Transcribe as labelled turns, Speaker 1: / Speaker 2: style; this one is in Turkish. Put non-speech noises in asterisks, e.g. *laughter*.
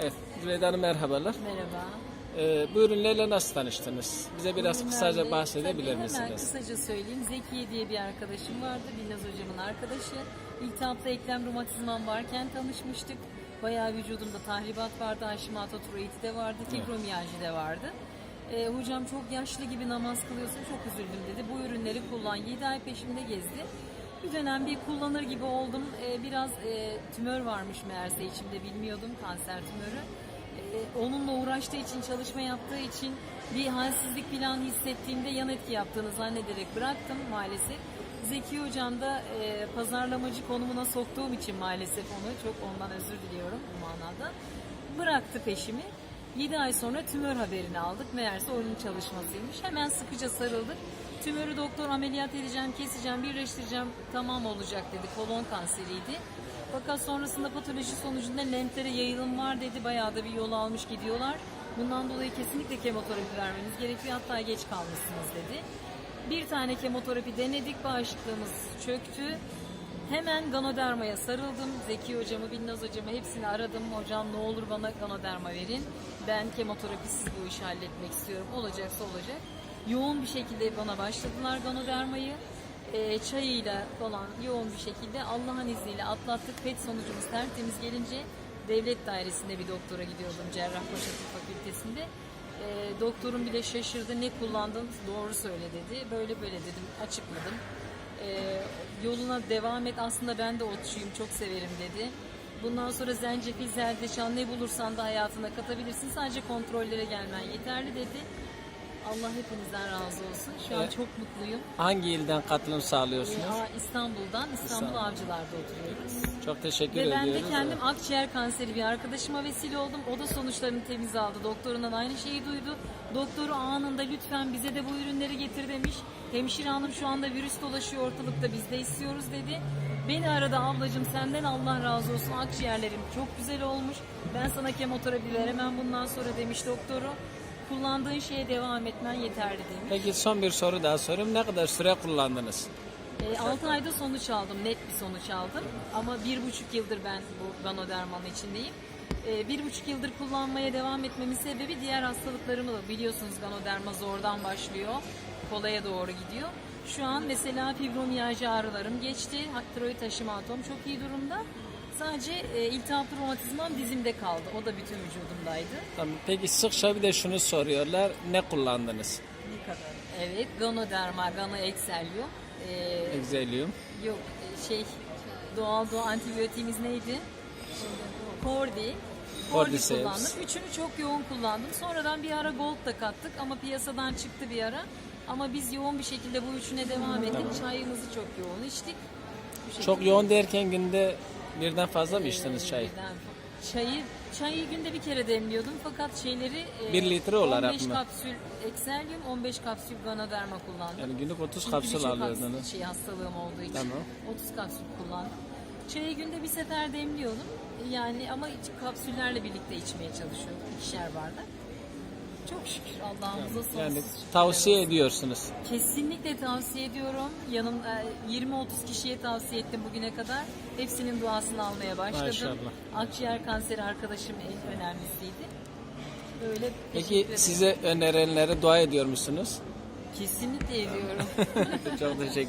Speaker 1: Evet, Zübeyde Hanım merhabalar.
Speaker 2: Merhaba.
Speaker 1: Ee, bu ürünlerle nasıl tanıştınız? Bize biraz kısaca
Speaker 2: Ürünlerle-
Speaker 1: bahsedebilir
Speaker 2: Tabii, Hemen
Speaker 1: misiniz?
Speaker 2: kısaca söyleyeyim. Zekiye diye bir arkadaşım vardı. Binnaz hocamın arkadaşı. İltihaplı eklem romatizmam varken tanışmıştık. Bayağı vücudumda tahribat vardı. Haşimat Aturaiti de vardı. Fibromiyalji de vardı. Ee, hocam çok yaşlı gibi namaz kılıyorsun çok üzüldüm dedi. Bu ürünleri kullan. 7 ay peşimde gezdi. Bir dönem bir kullanır gibi oldum. Ee, biraz e, tümör varmış meğerse içimde bilmiyordum kanser tümörü. Ee, onunla uğraştığı için, çalışma yaptığı için bir halsizlik falan hissettiğimde yan etki yaptığını zannederek bıraktım maalesef. Zeki Hocam da e, pazarlamacı konumuna soktuğum için maalesef onu çok ondan özür diliyorum bu manada. Bıraktı peşimi. 7 ay sonra tümör haberini aldık. Meğerse onun çalışmasıymış. Hemen sıkıca sarıldık. Tümörü doktor ameliyat edeceğim, keseceğim, birleştireceğim, tamam olacak dedi. Kolon kanseriydi. Fakat sonrasında patoloji sonucunda lenflere yayılım var dedi. Bayağı da bir yol almış gidiyorlar. Bundan dolayı kesinlikle kemoterapi vermeniz gerekiyor. Hatta geç kalmışsınız dedi. Bir tane kemoterapi denedik. Bağışıklığımız çöktü. Hemen Ganoderma'ya sarıldım. Zeki hocamı, Binnaz hocamı hepsini aradım. Hocam ne olur bana Ganoderma verin. Ben kemoterapisiz bu işi halletmek istiyorum. Olacaksa olacak. Yoğun bir şekilde bana başladılar Ganoderma'yı. Ee, çayıyla falan yoğun bir şekilde Allah'ın izniyle atlattık. PET sonucumuz tertemiz gelince devlet dairesinde bir doktora gidiyordum Cerrahpaşa Tıp Fakültesinde. Ee, doktorum bile şaşırdı ne kullandın doğru söyle dedi. Böyle böyle dedim açıkladım. Ee, yoluna devam et aslında ben de otçuyum çok severim dedi. Bundan sonra zencefil, zerdeçal ne bulursan da hayatına katabilirsin. Sadece kontrollere gelmen yeterli dedi. Allah hepinizden razı olsun. Şu an
Speaker 1: Evet.
Speaker 2: çok mutluyum.
Speaker 1: Hangi ilden katılım sağlıyorsunuz?
Speaker 2: Aa, İstanbul'dan, İstanbul
Speaker 1: İstanbul.
Speaker 2: Avcılar'da oturuyoruz.
Speaker 1: Çok teşekkür
Speaker 2: Ve ben
Speaker 1: ediyoruz.
Speaker 2: de kendim akciğer kanseri bir arkadaşıma vesile oldum. O da sonuçlarını temiz aldı. Doktorundan aynı şeyi duydu. Doktoru anında lütfen bize de bu ürünleri getir demiş. Hemşire hanım şu anda virüs dolaşıyor ortalıkta biz de istiyoruz dedi. Beni aradı ablacığım senden Allah razı olsun akciğerlerim çok güzel olmuş. Ben sana kemoterapi veremem bundan sonra demiş doktoru. Kullandığın şeye devam etmen yeterli demiş.
Speaker 1: Peki son bir soru daha sorayım. Ne kadar süre kullandınız?
Speaker 2: 6 ayda sonuç aldım, net bir sonuç aldım. Ama bir buçuk yıldır ben bu Ganoderma'nın içindeyim. E, bir buçuk yıldır kullanmaya devam etmemin sebebi diğer hastalıklarımı da biliyorsunuz Ganoderma zordan başlıyor, kolaya doğru gidiyor. Şu an mesela fibromiyalji ağrılarım geçti, tiroid haşimatom çok iyi durumda. Sadece e, iltihaplı romatizmam dizimde kaldı, o da bütün vücudumdaydı.
Speaker 1: Tamam. Peki sıkça bir de şunu soruyorlar. Ne kullandınız?
Speaker 2: Ne kadar? Evet, Ganoderma, Gano Excelium. E,
Speaker 1: Exelium.
Speaker 2: Yok e, şey doğal doğal antibiyotiğimiz neydi? Cordi. Cordi
Speaker 1: Cordyceps.
Speaker 2: kullandım. Üçünü çok yoğun kullandım. Sonradan bir ara Gold da kattık ama piyasadan çıktı bir ara. Ama biz yoğun bir şekilde bu üçüne devam ettik. Çayımızı çok yoğun içtik.
Speaker 1: Çok yoğun derken günde birden fazla mı içtiniz çayı?
Speaker 2: Birden Çayı çayı günde bir kere demliyordum fakat şeyleri e,
Speaker 1: Bir litre olarak
Speaker 2: 15
Speaker 1: mı?
Speaker 2: kapsül Excelium, 15 kapsül Ganoderma kullandım.
Speaker 1: Yani günlük 30
Speaker 2: Çünkü
Speaker 1: kapsül
Speaker 2: birçok
Speaker 1: alıyordunuz.
Speaker 2: has- Şey, hastalığım olduğu için
Speaker 1: Tamam.
Speaker 2: 30 kapsül kullandım. Çayı günde bir sefer demliyordum. Yani ama iç- kapsüllerle birlikte içmeye çalışıyordum. ikişer bardak. Çok şükür Allah'ımıza sonsuz
Speaker 1: Yani
Speaker 2: şükürler
Speaker 1: tavsiye ediyorsunuz.
Speaker 2: Kesinlikle tavsiye ediyorum. Yanım e, 20-30 kişiye tavsiye ettim bugüne kadar. Hepsinin duasını almaya başladım.
Speaker 1: Maşallah.
Speaker 2: Akciğer kanseri arkadaşım en önemlisiydi. Böyle teşekkür
Speaker 1: Peki
Speaker 2: ederim.
Speaker 1: size önerenlere dua ediyor musunuz?
Speaker 2: kesinlikle ediyorum. *laughs*
Speaker 1: Çok teşekkür ederim.